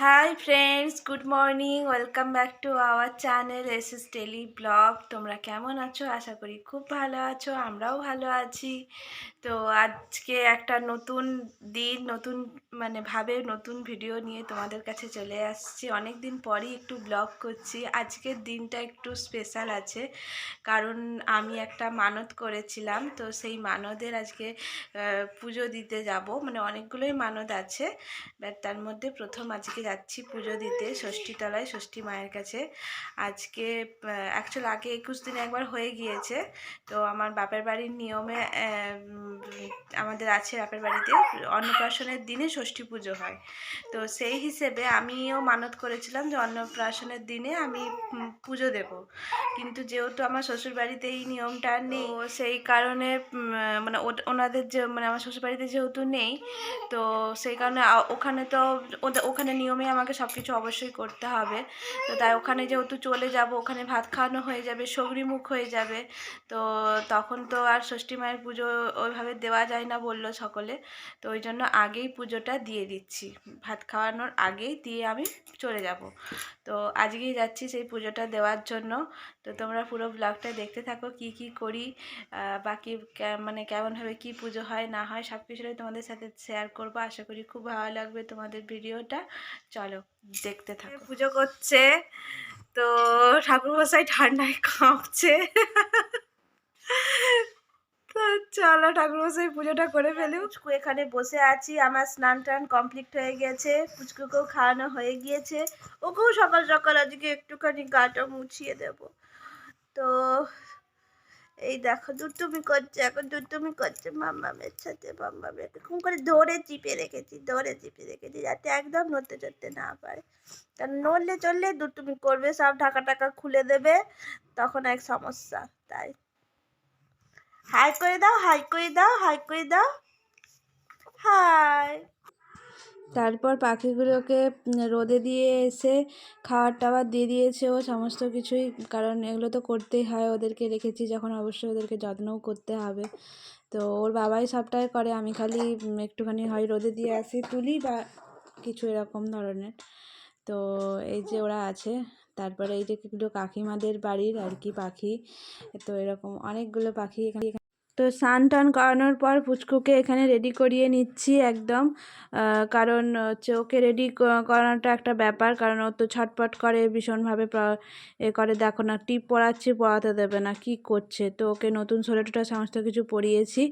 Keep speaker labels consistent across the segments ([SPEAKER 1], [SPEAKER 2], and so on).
[SPEAKER 1] Hi friends good morning welcome back to our channel S S daily vlog তোমরা কেমন আছো আশা করি খুব ভালো আছো আমরাও ভালো আছি তো আজকে একটা নতুন দিন নতুন মানে ভাবে নতুন ভিডিও নিয়ে তোমাদের কাছে চলে আসছি অনেক দিন পরই একটু ব্লগ করছি আজকের দিনটা একটু স্পেশাল আছে কারণ আমি একটা মানত করেছিলাম তো সেই মানদের আজকে পুজো দিতে যাব মানে অনেকগুলোই মানত আছে বাট তার মধ্যে প্রথম আজকে যাচ্ছি পুজো দিতে ষষ্ঠীতলায়, ষষ্ঠী মায়ের কাছে। আজকে অ্যাকচুয়াল আগে একুশ দিনে একবার হয়ে গিয়েছে। তো আমার বাপের বাড়ির নিয়মে আমাদের আছে বাপের বাড়িতে অন্নপ্রাশনের দিনে ষষ্ঠী পুজো হয়। তো সেই হিসেবে আমিও মানত করেছিলাম যে অন্নপ্রাশনের দিনে আমি পুজো দেব। কিন্তু যেহেতু আমার শ্বশুর বাড়িতে এই নিয়মটা নেই সেই কারণে মানে ওনাদের যে মানে আমার শ্বশুর বাড়িতে যেহেতু নেই, তো সেই কারণে ওখানে তো ওখানে নিয়মে আমাকে সব কিছু অবশ্যই করতে হবে। তো তাই ওখানে যেহেতু চলে যাব, ওখানে ভাত খাওয়ানো হয়ে যাবে সগরিমুখ হয়ে যাবে। তো তখন তো আর ষষ্ঠী মায়ের পুজো ওইভাবে দেওয়া যায় না বলল সকলে। তো ওই জন্য আগেই পুজোটা দিয়ে দিচ্ছি। ভাত খাওয়ানোর আগেই দিয়ে আমি চলে যাব। তো আজকেই যাচ্ছি সেই পুজোটা দেওয়ার জন্য। তো তোমরা পুরো ব্লগটা দেখতে থাকো, কি কি করি বাকি মানে কেমনভাবে কি পুজো হয়, না হয় সব কিছুটাই তোমাদের সাথে শেয়ার করব। আশা করি খুব ভালো লাগবে তোমাদের ভিডিওটা চলো দেখতে থাকো। পুজো করছে তো ঠাকুর মশাই ঠান্ডায় কাঁপছে। তো চলো ঠাকুরমশাই পুজোটা করে ফেলি পুচকু এখানে বসে আছি আমার স্নান টান কমপ্লিট হয়ে গেছে পুচকুকেও খাওয়ানো হয়ে গিয়েছে। ওকেও সকাল সকাল আজকে একটুখানি গাটা মুছিয়ে দেব। তো এই দেখো দুটুমি করছে, এখন দুটুমি করছে মাম্মামের সাথে মাম্মামের এরকম করে ধরে চিপে রেখেছি, ধরে চিপে রেখেছি, যাতে একদম নড়তে চড়তে না পারে। কারণ নড়লে চললে দুটুমি করবে, সব ঢাকা টাকা খুলে দেবে, তখন এক সমস্যা, তাই। হাই করে দাও, হাই করে দাও, হাই করে দাও, হাই। তারপর পাখিগুলোকে রোদে দিয়ে এসে খাবার টাবার দিয়ে দিয়েছে ও সমস্ত কিছুই, কারণ এগুলো তো করতেই হয় ওদেরকে রেখেছি যখন অবশ্যই ওদেরকে যত্নও করতে হবে। তো ওর বাবাই সবটাই করে, আমি খালি একটুখানি হয় রোদে দিয়ে আসি, তুলি বা কিছু এরকম ধরনের। তো এই যে ওরা আছে, তারপরে এই যে কাকিমাদের বাড়ির আর কি পাখি, তো এরকম অনেকগুলো পাখি এখানে তো স্নান টান করানোর পর পুচকুকে এখানে রেডি করিয়ে নিচ্ছি একদম। কারণ হচ্ছে ওকে রেডি করানোটা একটা ব্যাপার। কারণ ও তো ছটপট করে, ভীষণভাবে এ করে, দেখো না, টিপ পড়াচ্ছি, পড়াতে দেবে না, কি করছে? তো ওকে নতুন সোয়েটারটা, সমস্ত কিছু পরিয়েছি।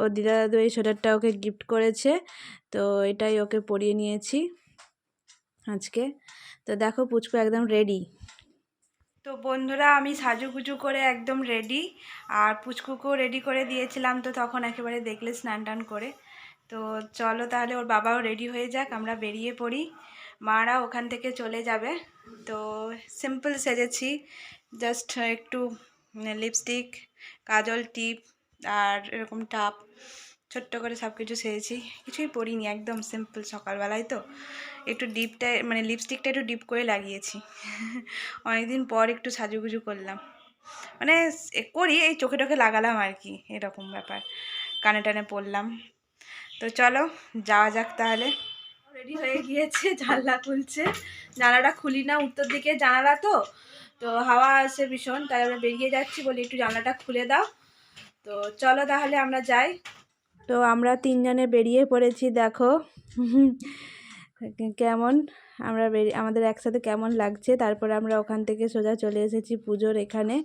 [SPEAKER 1] ও দিদা দাদু এই সোয়েটারটা ওকে গিফট করেছে। তো এটাই ওকে পরিয়ে নিয়েছি আজকে। তো দেখো পুচকু একদম রেডি তো বন্ধুরা, আমি সাজুগুজু করে একদম রেডি আর পুচকুকেও রেডি করে দিয়েছিলাম, তো তখন একেবারে দেখলে স্নান টান করে। তো চলো তাহলে ওর বাবাও রেডি হয়ে যাক, আমরা বেরিয়ে পড়ি। মারা ওখান থেকে চলে যাবে। তো সিম্পল সেজেছি জাস্ট একটু লিপস্টিক কাজল টিপ আর এরকম টাপ ছোট্ট করে সব কিছু সেরেছি। কিছুই পরিনি একদম সিম্পল সকালবেলায় তো। একটু ডিপটা মানে লিপস্টিকটা একটু ডিপ করে লাগিয়েছি। অনেকদিন পর একটু সাজুগুজু করলাম। মানে করি, এই চোখে টোখে লাগালাম আর কি, এরকম ব্যাপার। কানে টানে পড়লাম। তো চলো, যাওয়া যাক তাহলে। রেডি হয়ে গিয়েছে, জানলা খুলছে। জানালাটা খুলি না, উত্তর দিকে জানালা তো। তো হাওয়া আসে ভীষণ, তাই আমরা বেরিয়ে যাচ্ছি বলি একটু জানলাটা খুলে দাও। তো চলো তাহলে আমরা যাই। তো আমরা তিনজনে বেরিয়ে পড়েছি, দেখো। কেমন? আমরা বেরিয়ে আমাদের একসাথে কেমন লাগছে? তারপর আমরা ওখান থেকে সোজা চলে এসেছি পুজোর এখানে।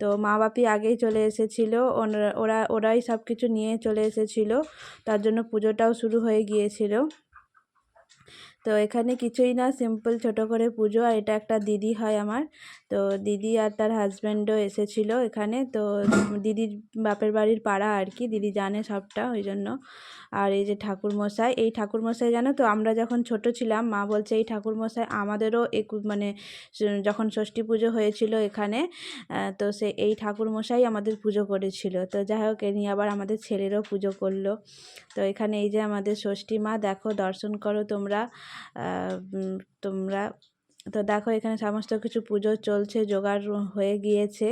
[SPEAKER 1] তো মা বাপি আগেই চলে এসেছিল ওরা, ওরাই সব কিছু নিয়ে চলে এসেছিল। তার জন্য পুজোটাও শুরু হয়ে গিয়েছিল। তো এখানে কিছুই না সিম্পল ছোট করে পুজো। আর এটা একটা দিদি হয় আমার। তো দিদি আর তার হাজব্যান্ডও এসেছিল এখানে। তো দিদির বাপের বাড়ির পাড়া আর কি, দিদি জানে সবটা ওই জন্য। আর এই যে ঠাকুরমশাই, এই ঠাকুরমশাই জানো তো, আমরা যখন ছোট ছিলাম, মা বলছে, এই ঠাকুরমশাই আমাদেরও একু মানে যখন ষষ্ঠী পুজো হয়েছিল এখানে তো সে এই ঠাকুরমশাই আমাদের পুজো করেছিল। তো যাই হোক, এ নিয়ে আবার আমাদের ছেলেরও পুজো করল। তো এখানে এই যে আমাদের ষষ্ঠী মা, দেখো দর্শন করো তোমরা। তোমরা তো দেখো এখানে সমস্ত কিছু পুজো চলছে, জোগাড় হয়ে গিয়েছে।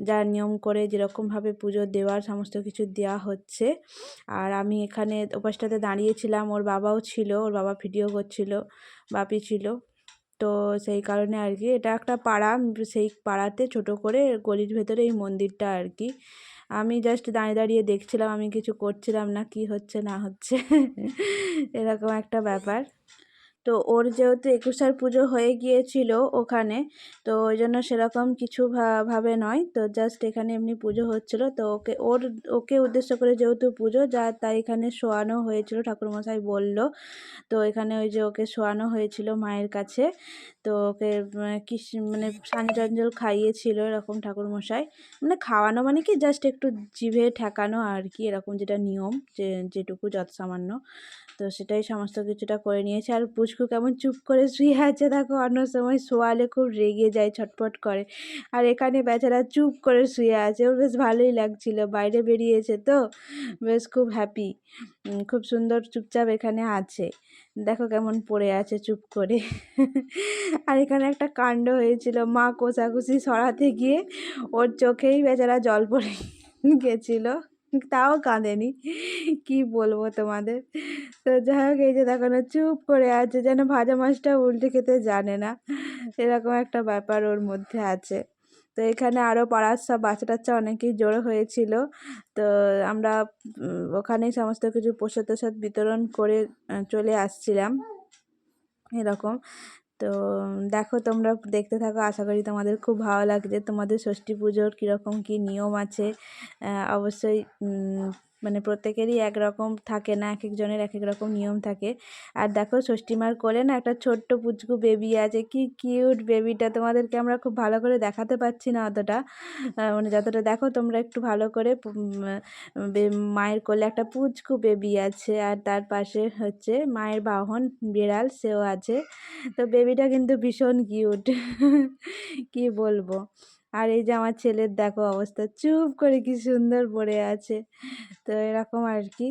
[SPEAKER 1] যা নিয়ম করে যেরকমভাবে পুজো দেওয়ার সমস্ত কিছু দেওয়া হচ্ছে। আর আমি এখানে ওপাশটাতে দাঁড়িয়েছিলাম, ওর বাবাও ছিল, ওর বাবা ভিডিও করছিল, বাপি ছিল। তো সেই কারণে আর কি, এটা একটা পাড়া, সেই পাড়াতে ছোট করে গলির ভেতরে এই মন্দিরটা আর কি। আমি জাস্ট দাঁড়িয়ে দাঁড়িয়ে দেখছিলাম, আমি কিছু করছিলাম না, কি হচ্ছে না হচ্ছে, এরকম একটা ব্যাপার। তো ওর যেহেতু একুশার পুজো হয়ে গিয়েছিল ওখানে, তো ওই জন্য সেরকম কিছু ভাবে নয়। তো জাস্ট এখানে এমনি পুজো হচ্ছিল। তো ওকে, ওর, ওকে উদ্দেশ্য করে যেহেতু পুজো, যা তাই এখানে শোয়ানো হয়েছিল, ঠাকুরমশাই বলল। তো এখানে ওই যে ওকে শোয়ানো হয়েছিল মায়ের কাছে। তো ওকে কি মানে সাঞ্জল খাইয়েছিল এরকম ঠাকুরমশাই। মানে খাওয়ানো মানে কি? জাস্ট একটু জিভে ঠেকানো আর কি, এরকম যেটা নিয়ম, যে, যেটুকু যত সামান্য তো সেটাই সমস্ত কিছুটা করে নিয়েছে। আর পুচকু কেমন চুপ করে শুয়ে আছে দেখো, অন্য সময় শোয়ালে খুব রেগে যায়, ছটফট করে। আর এখানে বেচারা চুপ করে শুয়ে আছে, ওর বেশ ভালোই লাগছিল, বাইরে বেরিয়েছে তো, বেশ খুব হ্যাপি খুব সুন্দর চুপচাপ এখানে আছে। দেখো কেমন পড়ে আছে চুপ করে। আর এখানে একটা কাণ্ড হয়েছিল, মা কোষাকুষি সরাতে গিয়ে ওর চোখেই বেচারা জল পড়ে গেছিল। তাও কাঁদেনি। কি বলব তোমাদের? তো যাই হোক এই যে দেখো না, চুপ করে আছে, যেন ভাজা মাছটা উল্টে খেতে জানে না। এরকম একটা ব্যাপার ওর মধ্যে আছে। তো এখানে আরও পাড়ার সব বাচ্চা টাচ্চা অনেকেই জড়ো হয়েছিল। তো আমরা ওখানেই সমস্ত কিছু প্রসাদ টসাদ বিতরণ করে চলে আসছিলাম। এরকম। তো দেখো তোমরা দেখতে থাকো, আশা করি তোমাদের খুব ভালো লাগছে। তোমাদের ষষ্ঠী পুজোর কীরকম কী নিয়ম আছে? অবশ্যই মানে প্রত্যেকেরই একরকম থাকে না এক একজনের এক এক রকম নিয়ম থাকে। আর দেখো ষষ্ঠীমার কোলে না একটা ছোট্ট পুচকু বেবি আছে, কি কিউট বেবিটা তোমাদেরকে আমরা খুব ভালো করে দেখাতে পারছি না অতটা। মানে যতটা দেখো তোমরা একটু ভালো করে মায়ের কোলে একটা পুচকু বেবি আছে, আর তার পাশে হচ্ছে মায়ের বাহন বিড়াল, সেও আছে। তো বেবিটা কিন্তু ভীষণ কিউট কি বলব? আর এই যে আমার ছেলের দেখো অবস্থা, চুপ করে কি সুন্দর পড়ে আছে। তো এরকম আর কি।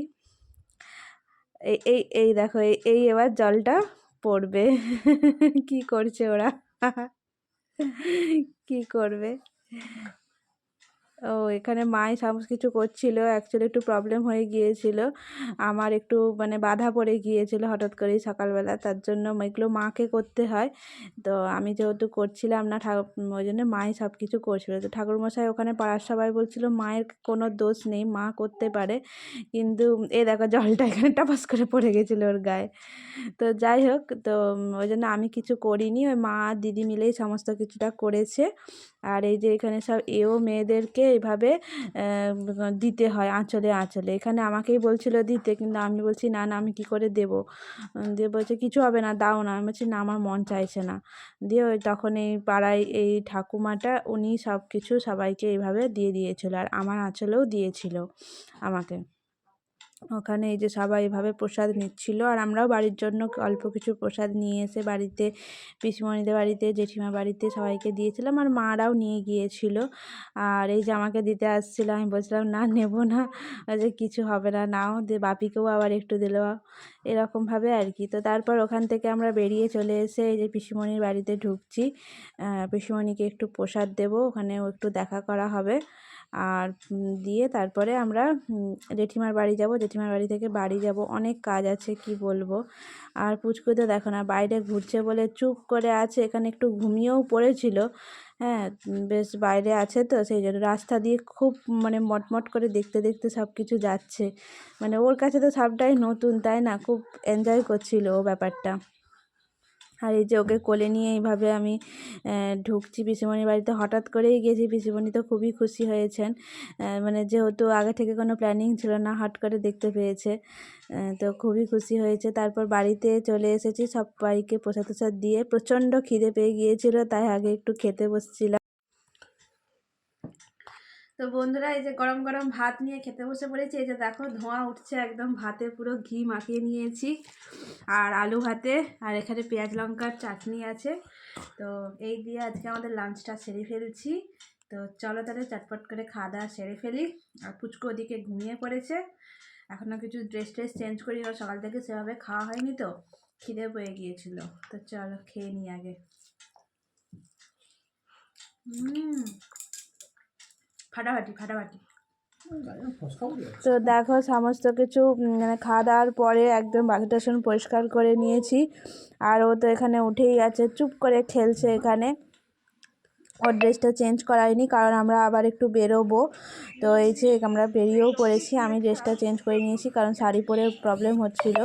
[SPEAKER 1] এই এই এই দেখো এই এই এবার জলটা পড়বে। কি করছে ওরা? কি করবে? ও এখানে মাই সমস্ত কিছু করছিল। অ্যাকচুয়ালি একটু প্রবলেম হয়ে গিয়েছিল। আমার একটু মানে বাধা পড়ে গিয়েছিল হঠাৎ করেই সকালবেলা। তার জন্য এগুলো মাকে করতে হয়। তো আমি যেহেতু করছিলাম না, ঠাকুর, ওই জন্য মাই সব কিছু করছিল। তো ঠাকুরমশাই ওখানে পাড়ার সবাই বলছিল, মায়ের কোনো দোষ নেই, মা করতে পারে। কিন্তু এ দেখো জলটা এখানে টাপাস করে পড়ে গেছিল ওর গায়ে। তো যাই হোক, তো ওই জন্য আমি কিছু করিনি। ওই মা, দিদি মিলেই সমস্ত কিছুটা করেছে। আর এই যে এখানে সব এও মেয়েদেরকে এইভাবে দিতে হয় আঁচলে আঁচলে। এখানে আমাকেই বলছিল দিতে, কিন্তু আমি বলছি, না না, আমি কি করে দেবো? দিয়ে বলছে, কিছু হবে না, দাও না। আমি বলছি, না, আমার মন চাইছে না। দিয়ে ওই তখন এই পাড়ায় এই ঠাকুমাটা, উনি সব কিছু সবাইকে এইভাবে দিয়ে দিয়েছিল, আর আমার আঁচলেও দিয়েছিল আমাকে। ওখানে এই যে সবাই এভাবে প্রসাদ নিচ্ছিল। আর আমরাও বাড়ির জন্য অল্প কিছু প্রসাদ নিয়ে এসে বাড়িতে, পিসিমণিদের বাড়িতে, জেঠিমার বাড়িতে সবাইকে দিয়েছিলাম। আর মারাও নিয়ে গিয়েছিল। আর এই যে আমাকে দিতে আসছিল, আমি বলছিলাম, না, নেব না। যে কিছু হবে না, নাও। দিয়ে বাপিকেও আবার একটু দিল। এরকমভাবে আর কি। তো তারপর ওখান থেকে আমরা বেরিয়ে চলে এসে এই যে পিসিমণির বাড়িতে ঢুকছি। পিসিমণিকে একটু প্রসাদ দেবো, ওখানেও একটু দেখা করা হবে। আর দিয়ে তারপরে আমরা জেঠিমার বাড়ি যাব। জেঠিমার বাড়ি থেকে বাড়ি যাব। অনেক কাজ আছে, কি বলব? আর পুচকু তো দেখো না, বাইরে ঘুরছে বলে চুপ করে আছে। এখানে একটু ঘুমিয়েও পড়েছিল। হ্যাঁ বেশ বাইরে আছে তো, সেই জন্য রাস্তা দিয়ে খুব মানে মটমট করে দেখতে দেখতে সব কিছু যাচ্ছে। মানে ওর কাছে তো সবটাই নতুন, তাই না? খুব এনজয় করছিল ও ব্যাপারটা। আর এই যে ওকে কোলে নিয়ে এইভাবে আমি ঢুকছি পিসিমণির বাড়িতে। হঠাৎ করেই গেছি পিসিমণি তো খুবই খুশি হয়েছেন। মানে যেহেতু আগে থেকে কোনো প্ল্যানিং ছিল না, হট করে দেখতে পেয়েছে। তো খুবই খুশি হয়েছে। তারপর বাড়িতে চলে এসেছি, সবাইকে প্রসাদ প্রসাদ দিয়ে। প্রচণ্ড খিদে পেয়ে গিয়েছিল, তাই আগে একটু খেতে বসছিলাম। তো বন্ধুরা, এই যে গরম গরম ভাত নিয়ে খেতে বসে পড়েছি। এই যে দেখো, ধোঁয়া উঠছে একদম, ভাতে পুরো ঘি মাখিয়ে নিয়েছি আর আলু ভাতে। আর এখানে পেঁয়াজ লঙ্কার চাটনি আছে। তো এই দিয়ে আজকে আমাদের লাঞ্চটা সেরে ফেলছি। তো চলো তাহলে চটপট করে খাওয়া দাওয়া সেরে ফেলি। আর পুচকু ওদিকে ঘুমিয়ে পড়েছে। এখনও কিছু ড্রেস ট্রেস চেঞ্জ করি সকাল থেকে সেভাবে খাওয়া হয়নি তো, খিদে পেয়ে গিয়েছিল। তো চলো খেয়ে নিই আগে। হুম ফাটাফাটি ফাটাফাটি। তো দেখো সমস্ত কিছু মানে খাওয়া দাওয়ার পরে একদম বাকিটা টাসন পরিষ্কার করে নিয়েছি। আর ও তো এখানে উঠেই আছে চুপ করে খেলছে এখানে। ওর ড্রেসটা চেঞ্জ করাইনি, কারণ আমরা আবার একটু বেরোবো। তো এই যে আমরা বেরিয়েও পড়েছি, আমি ড্রেসটা চেঞ্জ করে নিয়েছি, কারণ শাড়ি পরে প্রবলেম হচ্ছিল।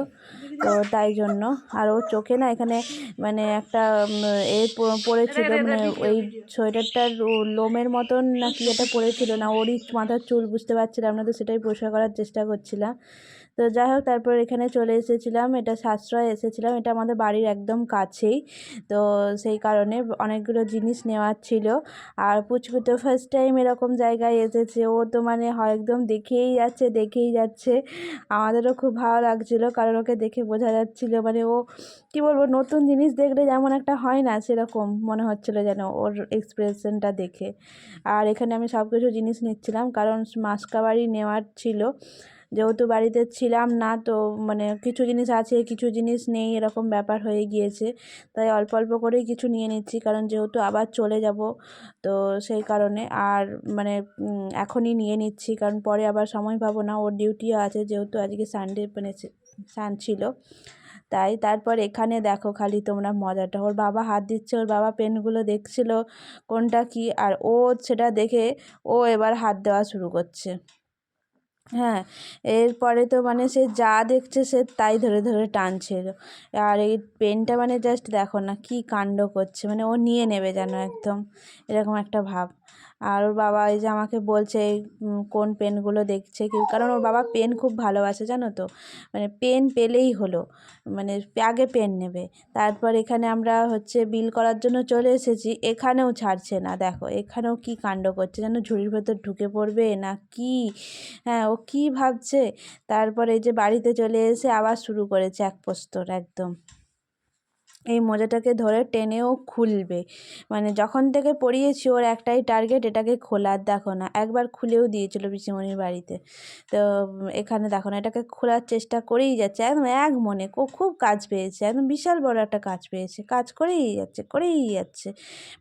[SPEAKER 1] তো তাই জন্য, আর ওর চোখে না এখানে মানে একটা এ পড়েছিল মানে ওই সোয়েটারটার লোমের মতন না কি এটা পড়েছিল, না ওরই মাথার চুল বুঝতে পারছিলাম না, তো সেটাই পরিষ্কার করার চেষ্টা করছিলাম। তো যাই হোক, তারপর এখানে চলে এসেছিলাম। এটা সাশ্রয় এসেছিলাম। এটা আমাদের বাড়ির একদম কাছেই। তো সেই কারণে অনেকগুলো জিনিস নেওয়ার ছিল। আর পুচকু তো ফার্স্ট টাইম এরকম জায়গায় এসেছে। ও তো মানে হয় একদম দেখেই যাচ্ছে দেখেই যাচ্ছে। আমাদেরও খুব ভালো লাগছিল। কারণ ওকে দেখে বোঝা যাচ্ছিল। মানে ও, কী বলব, নতুন জিনিস দেখলে যেমন একটা হয় না, সেরকম মনে হচ্ছিল যেন ওর এক্সপ্রেশনটা দেখে। আর এখানে আমি সব কিছু জিনিস নিচ্ছিলাম। কারণ মাসকাবারি নেওয়ার ছিল। যেহেতু বাড়িতে ছিলাম না, তো মানে কিছু জিনিস আছে, কিছু জিনিস নেই, এরকম ব্যাপার হয়ে গিয়েছে। তাই অল্প অল্প করেই কিছু নিয়ে নিচ্ছি, কারণ যেহেতু আবার চলে যাব, তো সেই কারণে। আর মানে এখনই নিয়ে নিচ্ছি, কারণ পরে আবার সময় পাবো না, ওর ডিউটিও আছে যেহেতু আজকে সানডে মানে সান ছিল। তাই তারপর এখানে দেখো খালি তোমরা মজাটা। ওর বাবা হাত দিচ্ছে, ওর বাবা পেনগুলো দেখছিল, কোনটা কি, আর ও সেটা দেখে ও এবার হাত দেওয়া শুরু করছে। হ্যাঁ এরপরে তো মানে সে যা দেখছে সে তাই ধরে ধরে টানছে। আর এই পেনটা মানে জাস্ট দেখো না কী কাণ্ড করছে মানে ও নিয়ে নেবে যেন একদম, এরকম একটা ভাব। আর ওর বাবা এই যে আমাকে বলছে কোন পেনগুলো দেখছে কি কারণ ওর বাবা পেন খুব ভালোবাসে, জানো তো? মানে পেন পেলেই হলো মানে আগে পেন নেবে। তারপর এখানে আমরা হচ্ছে বিল করার জন্য চলে এসেছি, এখানেও ছাড়ছে না, দেখো, এখানেও কি কাণ্ড করছে, যেন ঝুড়ির ভেতর ঢুকে পড়বে না কি? হ্যাঁ ও কী ভাবছে? তারপর এই যে বাড়িতে চলে এসে আবার শুরু করেছে এক প্রস্তর, একদম। এই মোজাটাকে ধরে টেনেও খুলবে। মানে যখন থেকে পড়িয়েছি, ওর একটাই টার্গেট এটাকে খোলার দেখো না, একবার খুলেও দিয়েছিল পিসিমণির বাড়িতে। তো এখানে দেখো না, এটাকে খোলার চেষ্টা করেই যাচ্ছে। একদম এক মনে, ও খুব কাজ পেয়েছে, একদম বিশাল বড় একটা কাজ পেয়েছে। কাজ করেই যাচ্ছে করেই যাচ্ছে।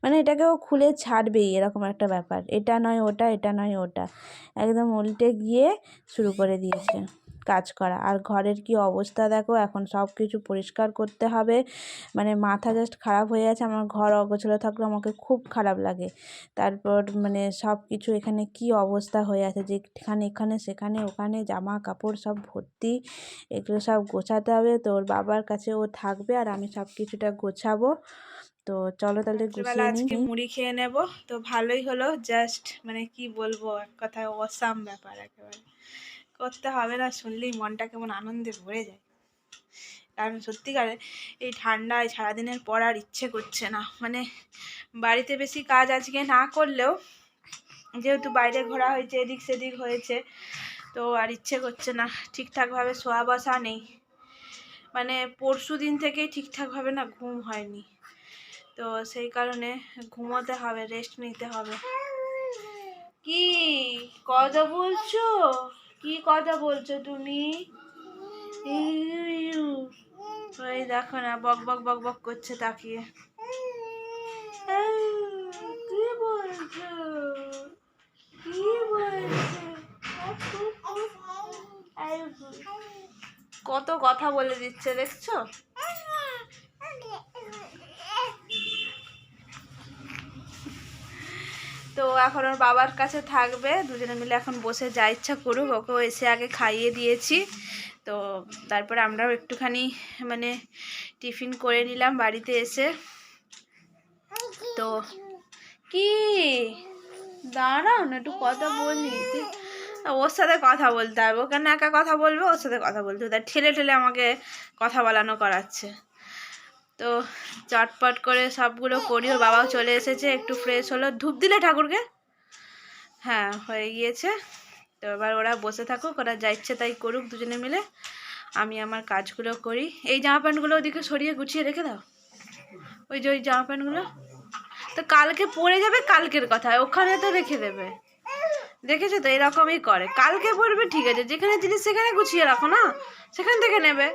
[SPEAKER 1] মানে এটাকে ও খুলে ছাড়বেই, এরকম একটা ব্যাপার। এটা নয় ওটা, এটা নয় ওটা। একদম উল্টে গিয়ে শুরু করে দিয়েছে। কাজ করা। আর ঘরের কি অবস্থা দেখো এখন সব কিছু পরিষ্কার করতে হবে। মানে মাথা জাস্ট খারাপ হয়ে আছে আমার ঘর অগোছালো থাকলে আমাকে খুব খারাপ লাগে। তারপর মানে সব কিছু এখানে কি অবস্থা হয়ে আছে যেখানে এখানে সেখানে ওখানে জামা কাপড় সব ভর্তি এগুলো সব গোছাতে হবে। তো ওর বাবার কাছে ও থাকবে আর আমি সব কিছুটা গোছাবো। তো চলো তাহলে
[SPEAKER 2] আজকে মুড়ি খেয়ে নেব। তো ভালোই হলো জাস্ট মানে কি বলব এক কথায় অসাম ব্যাপার একেবারে। করতে হবে না, শুনলেই মনটা কেমন আনন্দে ভরে যায়। কারণ সত্যিকারে এই ঠান্ডায় সারাদিনের পর আর ইচ্ছে করছে না। মানে বাড়িতে বেশি কাজ আজকে না করলেও যেহেতু বাইরে ঘোরা হয়েছে, এদিক সেদিক হয়েছে, তো আর ইচ্ছে করছে না। ঠিকঠাকভাবে শোয়া বসা নেই। মানে পরশু দিন থেকেই ঠিকঠাকভাবে না ঘুম হয়নি। তো সেই কারণে ঘুমোতে হবে রেস্ট নিতে হবে। কি? কথা বলছো? কি কথা বলছো তুমি? ওই দেখো না, বক বক বক বক করছে তাকিয়ে। বলছো? কত কথা বলে দিচ্ছে, দেখছ? তো এখন ওর বাবার কাছে থাকবে, দুজনে মিলে এখন বসে যা ইচ্ছা করুক ওকেও এসে আগে খাইয়ে দিয়েছি। তো তারপরে আমরাও একটুখানি মানে টিফিন করে নিলাম বাড়িতে এসে। তো কি? দাঁড়াও না, একটু কথা বলি। ওর সাথে কথা বলতে হবে, ও কেন একা কথা বলবে? ওর সাথে কথা বলতে হবে। ঠেলে ঠেলে আমাকে কথা বলানো করাচ্ছে। তো চটপট করে সবগুলো করি, ওর বাবাও চলে এসেছে, একটু ফ্রেশ হলো। ধূপ দিলে ঠাকুরকে? হ্যাঁ হয়ে গিয়েছে। তো এবার ওরা বসে থাকুক, ওরা যা ইচ্ছে তাই করুক, দুজনে মিলে আমি আমার কাজগুলো করি। এই জামা প্যান্টগুলো ওদিকে সরিয়ে গুছিয়ে রেখে দাও। ওই যে ওই জামা প্যান্টগুলো। তো কালকে পরে যাবে, কালকের কথা। ওখানে তো রেখে দেবে। দেখেছ তো? এরকমই করে। কালকে পরবে, ঠিক আছে। যেখানে জিনিস সেখানে গুছিয়ে রাখো না। সেখান থেকে নেবে।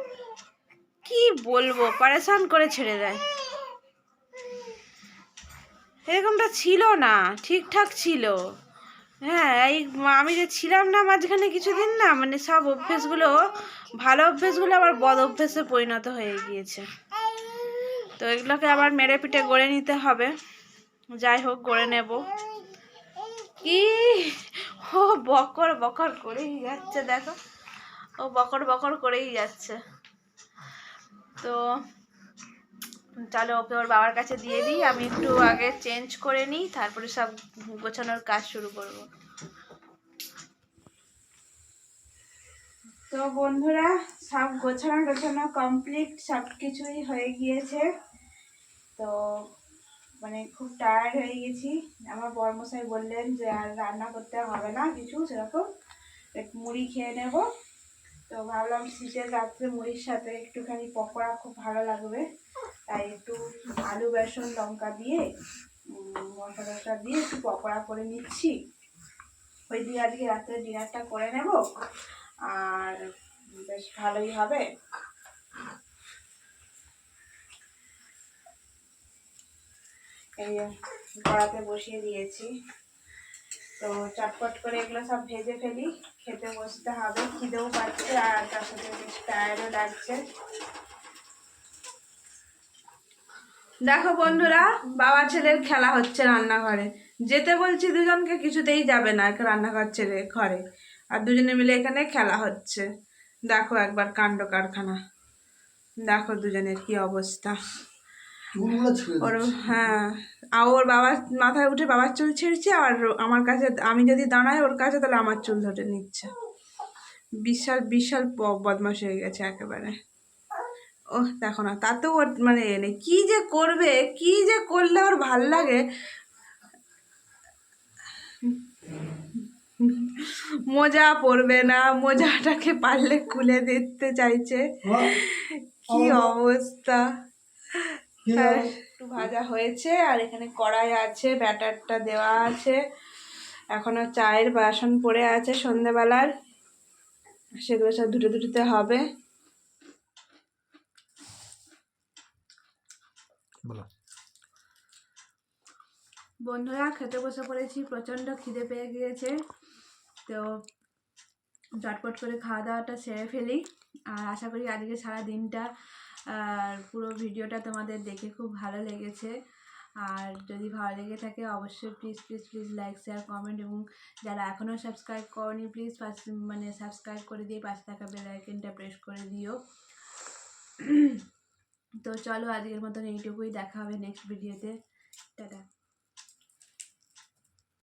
[SPEAKER 2] কি বলব? পারেশান করে ছেড়ে দেয়।
[SPEAKER 1] এরকমটা ছিল না, ঠিকঠাক ছিল। হ্যাঁ এই আমি যে ছিলাম না মাঝখানে কিছুদিন না মানে সব অভ্যেসগুলো, ভালো অভ্যেসগুলো আবার বদ অভ্যেসে পরিণত হয়ে গিয়েছে। তো এগুলোকে আবার মেরে পিটে গড়ে নিতে হবে। যাই হোক, গড়ে নেব। কি? ও বকর বকর করেই যাচ্ছে, দেখো। ও বকর বকর করেই যাচ্ছে। তো চলো ওকে ওর বাবার কাছে দিয়ে দিই। আমি একটু আগে চেঞ্জ করে নিই, তারপরে সব গোছানোর কাজ শুরু করব। তো বন্ধুরা, সব গোছানো গোছানো কমপ্লিট সব কিছুই হয়ে গিয়েছে। তো মানে খুব টায়ার্ড হয়ে গেছি। আমার বর্মশাই বললেন যে আর রান্না করতে হবে না কিছু, সেরকম। মুড়ি খেয়ে নেব। তো ভাবলাম শীতের রাত্রে মুড়ির সাথে একটুখানি পকোড়া খুব ভালো লাগবে। তাই একটু আলু, বেসন, লঙ্কা দিয়ে মশলা টশলা দিয়ে একটু পকোড়া করে নিচ্ছি। ওই দিয়ে আজকে রাত্রে ডিনারটা করে নেব। আর বেশ ভালোই হবে। এই কড়াতে বসিয়ে দিয়েছি। তো চটপট করে এগুলো সব ভেজে ফেলি, খেতে বসতে হবে, খিদেও পাচ্ছে আর তার সাথে বেশ টায়ার্ডও লাগছে। দেখো বন্ধুরা, বাবা ছেলের খেলা হচ্ছে রান্নাঘরে। যেতে বলছি দুজনকে, কিছুতেই যাবে না রান্নাঘর ছেড়ে, ঘরে। আর দুজনে মিলে এখানে খেলা হচ্ছে। দেখো একবার কাণ্ড কারখানা। দেখো দুজনের কি অবস্থা। ওর হ্যাঁ আর ওর বাবার মাথায় উঠে বাবার চুল ছিঁড়ছে আর আমার কাছে আমি যদি দাঁড়াই ওর কাছে তাহলে আমার চুল ধরে নিচ্ছে। বিশাল বিশাল বদমাশ হয়ে গেছে একেবারে। ও দেখো না তাতেও ওর মানে এ নেই। কি যে করবে কি যে করলে ওর ভালো লাগে। মোজা পরবে না মোজাটাকে পারলে খুলে দিতে চাইছে। কি অবস্থা? একটু ভাজা হয়েছে আর এখানে কড়াই আছে ব্যাটারটা দেওয়া আছে। এখনও চায়ের বাসন পড়ে আছে সন্ধেবেলার। সেগুলো সব ধুতে ধুতে হবে। বন্ধুরা খেতে বসে পড়েছি প্রচণ্ড খিদে পেয়ে গিয়েছে। তো চটপট করে খাওয়া দাওয়াটা সেরে ফেলি। আর আশা করি আজকে সারা দিনটা আর পুরো ভিডিওটা তোমাদের দেখে খুব ভালো লেগেছে। আর যদি ভালো লেগে থাকে, অবশ্যই please please please like share comment এবং যারা এখনও সাবস্ক্রাইব করনি প্লিজ মানে সাবস্ক্রাইব করে দিয়ে পাশে থাকা বেল আইকনটা প্রেস করে দিও। তো চলো আজকের মতন এইটুকুই, দেখা হবে নেক্সট ভিডিওতে টাটা।